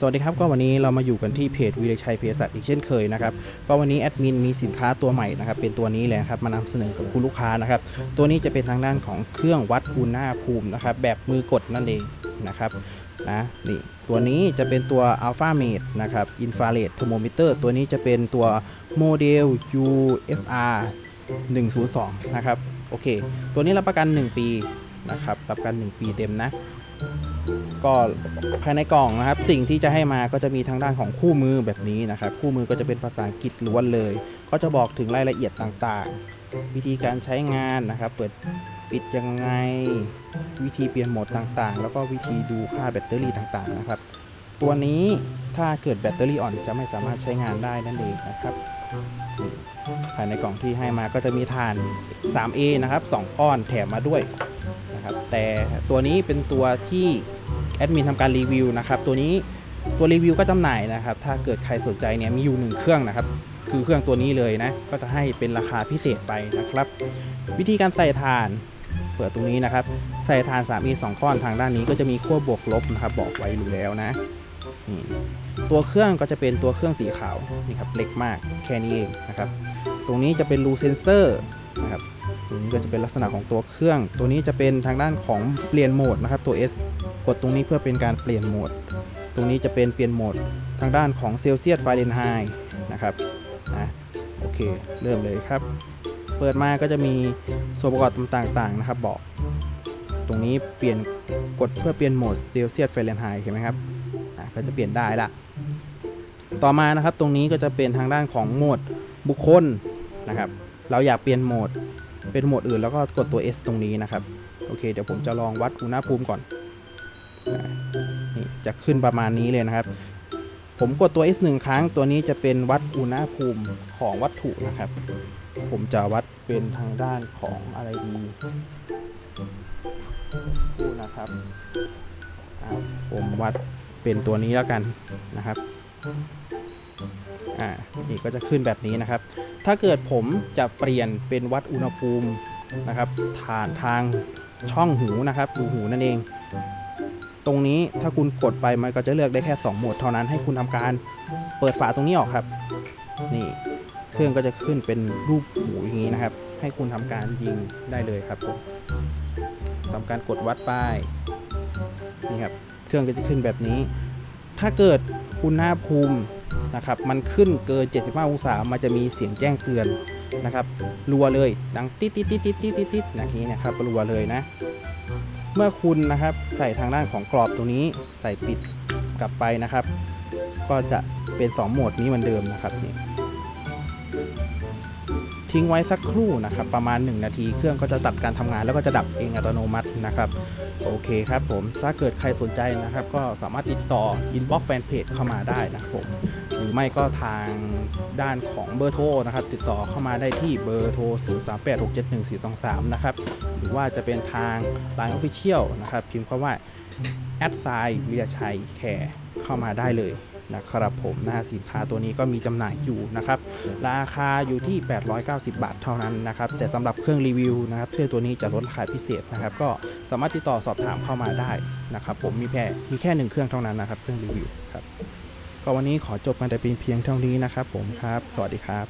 สวัสดีครับก็วันนี้เรามาอยู่กันที่เพจวิเลชัยเภสัชอีกเช่นเคยนะครับก็วันนี้แอดมินมีสินค้าตัวใหม่นะครับเป็นตัวนี้เลยนะครับมานำเสนอกับคุณลูกค้านะครับตัวนี้จะเป็นทางด้านของเครื่องวัดอุณหภูมินะครับแบบมือกดนั่นเองนะครับนะนี่ตัวนี้จะเป็นตัว Alpha Mate นะครับ Infrared Thermometer ตัวนี้จะเป็นตัวโมเดล UFR 102นะครับโอเค ตัวนี้รับประกัน 1 ปีนะครับรับประกัน 1 ปีเต็มนะ ก็ภายในกล่องนะครับ สิ่งที่จะให้มาก็จะมีทางด้านของคู่มือแบบนี้นะครับ คู่มือก็จะเป็นภาษาอังกฤษล้วนเลย ก็จะบอกถึงรายละเอียดต่างๆ วิธีการใช้งานนะครับ เปิดปิดยังไง วิธีเปลี่ยนโหมดต่างๆ แล้วก็วิธีดูค่าแบตเตอรี่ต่างๆนะครับ ตัวนี้ถ้าเกิดแบตเตอรี่อ่อนจะไม่สามารถใช้งานได้นั่นเองนะครับภายในกล่องที่ให้มาก็จะมีถ่าน 3A นะครับ 2 ก้อนแถมมาด้วยนะครับ แต่ตัวนี้เป็นตัวที่ แอดมินทำการรีวิวนะครับตัวนี้ตัวรีวิวก็จำหน่ายนะครับ ถ้าเกิดใครสนใจเนี่ยมีอยู่หนึ่งเครื่องนะครับ คือเครื่องตัวนี้เลยนะ ก็จะให้เป็นราคาพิเศษไปนะครับ วิธีการใส่ถ่าน เปิดตรงนี้นะครับ ใส่ถ่าน 3e 2ก้อนทางด้านนี้ก็จะมีขั้วบวกลบนะครับ บอกไว้อยู่แล้วนะนี่ตัวเครื่องก็จะเป็นตัวเครื่องสีขาวนี่ครับเล็กมากแค่นี้เองนะครับ ตรงนี้จะเป็นรูเซนเซอร์นะครับ ตรงนี้ก็จะเป็นลักษณะของตัวเครื่อง ตัวนี้จะเป็นทางด้านของเปลี่ยนโหมดนะครับตัว S กดตรงนี้เพื่อเป็นการเปลี่ยนโหมด ตรงนี้จะเป็นเปลี่ยนโหมดทางด้านของเซลเซียสฟาเรนไฮต์นะครับนะโอเค เริ่มเลยครับ เปิดมาก็จะมีส่วนประกอบต่างๆนะครับบอก ตรงนี้เปลี่ยนกดเพื่อเปลี่ยนโหมดเซลเซียสฟาเรนไฮต์เห็นไหมครับอะก็จะเปลี่ยนได้ละต่อมานะครับตรงนี้ก็จะเป็นทางด้านของโหมดบุคคลนะครับ เราอยากเปลี่ยนโหมดเป็นโหมดอื่นแล้วก็กดตัว S ตรงนี้นะครับ โอเค เดี๋ยวผมจะลองวัดอุณหภูมิก่อน นี่จะขึ้นประมาณนี้เลยนะครับ ผมกดตัว S 1ครั้งตัวนี้จะเป็นวัดอุณหภูมิของวัตถุนะครับ ผมจะวัดเป็นทางด้านของอะไรดีดูนะครับ ผมวัดเป็นตัวนี้แล้วกันนะครับอ่านี่ก็จะขึ้นแบบนี้นะครับ ถ้าเกิดผมจะเปลี่ยนเป็นวัดอุณหภูมินะครับผ่านทางช่องหูนะครับหูหูนั่นเอง ตรงนี้ถ้าคุณกดไปมันก็จะเลือกได้แค่ 2 โหมดเท่านั้นให้คุณทำการเปิดฝาตรงนี้ออกครับนี่เครื่องก็จะขึ้นเป็นรูปหูอย่างนี้นะครับ ให้คุณทำการยิงได้เลยครับผมทำการกดวัดป้ายนี่ครับเครื่องก็จะขึ้นแบบนี้ ถ้าเกิดอุณหน้าภูมินะครับ มันขึ้นเกิน 75 องศา มันจะมีเสียงแจ้งเตือนนะครับ รัวเลย ดังติดติดติดติดติดติดติดอย่างนี้นะครับ รัวเลยนะ เมื่อคุณนะครับใส่ทางด้านของกรอบตรงนี้ใส่ปิดกลับไปนะครับ ก็จะเป็น 2 โหมดนี้เหมือนเดิมนะครับนี่ทิ้งไว้สักครู่นะครับประมาณ 1 นาทีเครื่องก็จะตัดการทำงานแล้วก็จะดับเองอัตโนมัตินะครับโอเคครับผมถ้าเกิดใครสนใจนะครับ ก็สามารถติดต่ออินบ็อกซ์แฟนเพจเข้ามาได้นะครับผม รือไม่ก็ทางด้านของเบอร์โทรนะครับ ติดต่อเข้ามาได้ที่เบอร์โทร 0 3 8 6 7 1 4 2 3 นะครับ หรือว่าจะเป็นทาง Line Official นะครับ พิมพ์คำว่าแอดไซวิยชัยแคร์เข้ามาได้เลยนะครับผมนะสินค้าตัวนี้ก็มีจำหน่ายอยู่นะครับ ราคาอยู่ที่ 890 บาทเท่านั้นนะครับ แต่สำหรับเครื่องรีวิวนะครับเครื่องตัวนี้จะลดราคาพิเศษนะครับ ก็สามารถติดต่อสอบถามเข้ามาได้นะครับ ผมมีแค่มีแค่หนึ่งเครื่องเท่านั้นนะครับ เครื่องรีวิวครับ ก็วันนี้ขอจบกันแต่เพียงเท่านี้นะครับผมครับ สวัสดีครับ